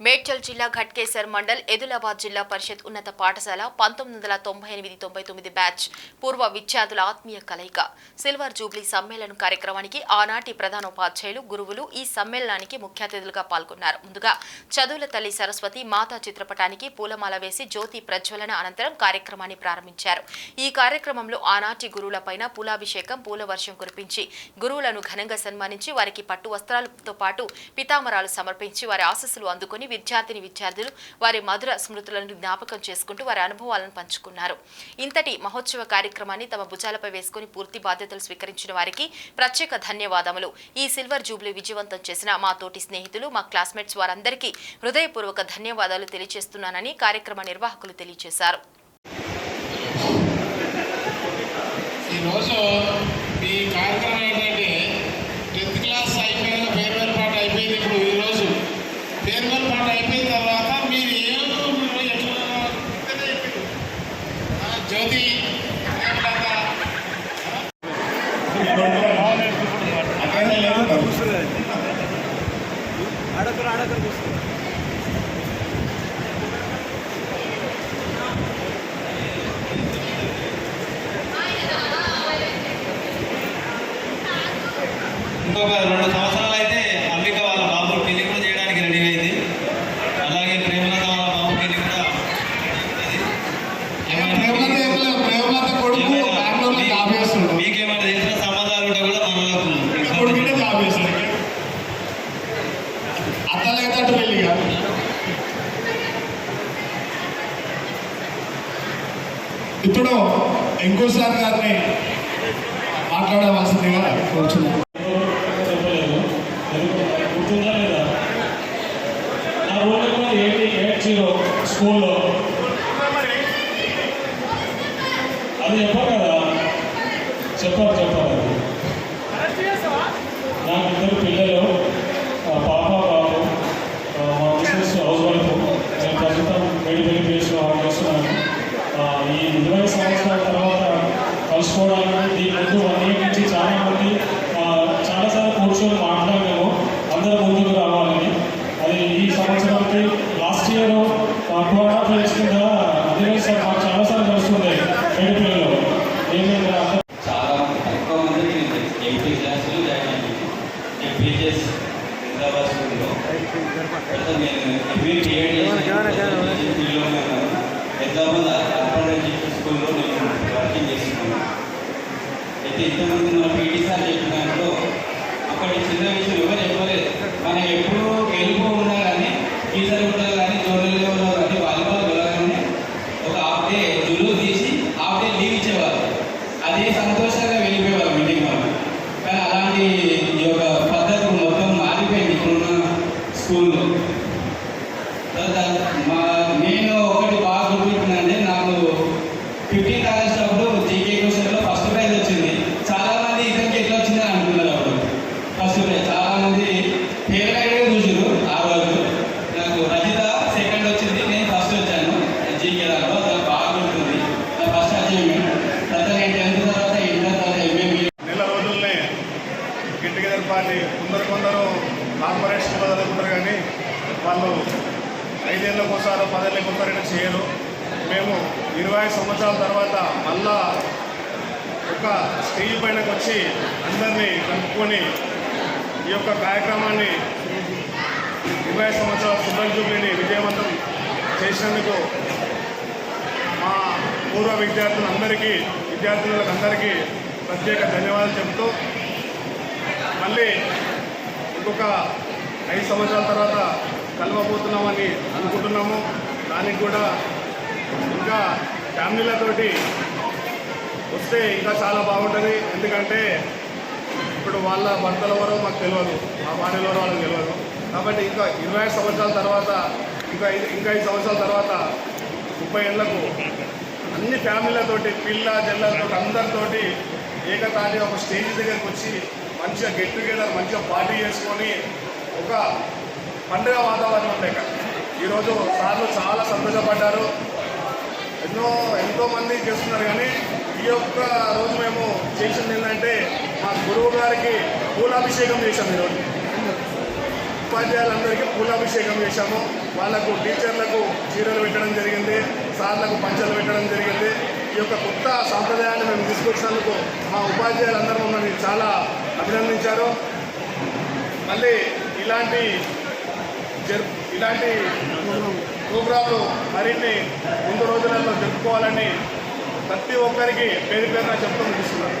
మేడ్చల్ జిల్లా ఘట్కేసర్ మండల్ ఎదులాబాద్ జిల్లా పరిషత్ ఉన్నత పాఠశాల పంతొమ్మిది వందల తొంభై ఎనిమిది తొంభై తొమ్మిది బ్యాచ్ పూర్వ విద్యార్థుల ఆత్మీయ కలయిక. సిల్వర్ జూబ్లీ సమ్మేళనం కార్యక్రమానికి ఆనాటి ప్రధానోపాధ్యాయులు గురువులు ఈ సమ్మేళనానికి ముఖ్య అతిథులుగా పాల్గొన్నారు. ముందుగా చదువుల తల్లి సరస్వతి మాతా చిత్రపటానికి పూలమాల వేసి జ్యోతి ప్రజ్వలన అనంతరం కార్యక్రమాన్ని ప్రారంభించారు. ఈ కార్యక్రమంలో ఆనాటి గురువులపైన పూలాభిషేకం పూల వర్షం కురిపించి గురువులను ఘనంగా సన్మానించి వారికి పట్టు వస్త్రాలతో పాటు పితామరాలు సమర్పించి వారి ఆశస్సులు అందుకుని విద్యార్థిని విద్యార్థులు వారి మధుర స్మృతులను జ్ఞాపకం చేసుకుంటూ వారి అనుభవాలను పంచుకున్నారు. ఇంతటి మహోత్సవ కార్యక్రమాన్ని తమ భుజాలపై వేసుకుని పూర్తి బాధ్యతలు స్వీకరించిన వారికి ప్రత్యేక ధన్యవాదములు. ఈ సిల్వర్ జూబ్లీ విజయవంతం చేసిన మా తోటి స్నేహితులు మా క్లాస్మేట్స్ వారందరికీ హృదయపూర్వక ధన్యవాదాలు తెలియజేస్తున్నానని కార్యక్రమ నిర్వాహకులు తెలియజేశారు. ఈరోజు జ్యోతి. అడగరు అడగరు ఇంకొక రెండు సంవత్సరాలు అయితే ఇప్పుడు ఎంకూ సార్ గారిని మాట్లాడవలసిందిగా కోరుచున్నాను. స్కూల్లో ఇరవై సంవత్సరాల తర్వాత కలుసుకోవడానికి దీని ముందు వన్ ఇయర్ నుంచి చాలా మంది ఆ, చాలాసార్లు కూర్చొని మాట్లాడాము. అందరూ ముందుకు రావాలని. అది ఈ సంవత్సరానికి last year two and half years కింద అదే సార్ మాకు చాలాసార్లు ఏమైంది చాలా మంది తక్కువ మంది ఎంపీ క్లాసులు జాయిన్ అయ్యింది హైదరాబాద్ స్కూల్లో. నేను ఎంపీ టీఎడ్ చేసిన అర్బన్ స్కూల్లో నేను వర్కింగ్ చేస్తున్నాను. అయితే ఇంతకుముందు మన పీటీ సార్ చెప్పిన దాంట్లో అక్కడ చిన్న విషయం ఎవరు చెప్పలేదు. మనం ఎప్పుడూ వెళ్ళిపో ఉన్నా కానీ టీచర్ ఉన్నా కానీ జోనల్ లెవెల్లో కానీ వాలీబాల్ వెళ్ళగానే ఒక హాఫ్ డే జులు తీసి హాఫ్ డే లీవ్ ఇచ్చేవారు అదే సంతోషంగా వెళ్ళిపోయేవారు మీటింగ్ వాళ్ళు. కానీ అలాంటి ఈ యొక్క పద్ధతి మొత్తం మారిపోయింది ఇప్పుడున్న స్కూల్లో. తర్వాత మా వాళ్ళు కొందరు కొందరు కార్పొరేషన్ స్కూల్ కానీ వాళ్ళు ఐదేళ్ళకు ఒకసారి పదేళ్ళకి ఒకసారి చేయరు. మేము ఇరవై సంవత్సరాల తర్వాత మళ్ళా ఒక స్టేజ్ పైనకు వచ్చి అందరినీ కలుపుకొని ఈ యొక్క కార్యక్రమాన్ని ఇరవై సంవత్సరాల సుబ్బల్ జూబ్లీని విజయవంతం చేసినందుకు మా పూర్వ విద్యార్థులందరికీ విద్యార్థులందరికీ ప్రత్యేక ధన్యవాదాలు చెబుతూ మళ్ళీ ఇంకొక ఐదు సంవత్సరాల తర్వాత కలవబోతున్నామని అనుకుంటున్నాము. దానికి కూడా ఇంకా ఫ్యామిలీలతోటి వస్తే ఇంకా చాలా బాగుంటుంది. ఎందుకంటే ఇప్పుడు వాళ్ళ భర్తల వరకు మాకు తెలియదు మా భార్యల వరకు వాళ్ళకి తెలియదు కాబట్టి ఇంకా ఇరవై ఐదు సంవత్సరాల తర్వాత ఇంకా ఇంకా ఐదు సంవత్సరాల తర్వాత ముప్పై ఏళ్ళకు అన్ని ఫ్యామిలీలతోటి పిల్ల జల్లతో అందరితోటి ఏకతాటి ఒక స్టేజ్ దగ్గరికి వచ్చి మంచిగా గెట్ టుగెదర్ మంచిగా పార్టీ చేసుకొని ఒక పండుగ వాతావరణం లేక ఈరోజు సార్లు చాలా సంతోషపడ్డారు ఎన్నో ఎంతోమంది చేస్తున్నారు కానీ ఈ యొక్క రోజు మేము చేసింది ఏంటంటే మా గురువు గారికి పూలాభిషేకం చేశాం ఈరోజు. ఉపాధ్యాయులందరికీ పూలాభిషేకం చేశాము. వాళ్ళకు టీచర్లకు చీరలు పెట్టడం జరిగింది సార్లకు పంచలు పెట్టడం జరిగింది. ఈ యొక్క కొత్త సాంప్రదాయాన్ని మేము తీసుకొచ్చినందుకు మా ఉపాధ్యాయులందరూ మమ్మల్ని చాలా అభినందించారు. మళ్ళీ ఇలాంటి జరుపు ఇలాంటి ప్రోగ్రాంలు మరిన్ని ముందు రోజులలో జరుపుకోవాలని ప్రతి ఒక్కరికి పేరు పేరున చెప్తూ ముగిస్తున్నాను.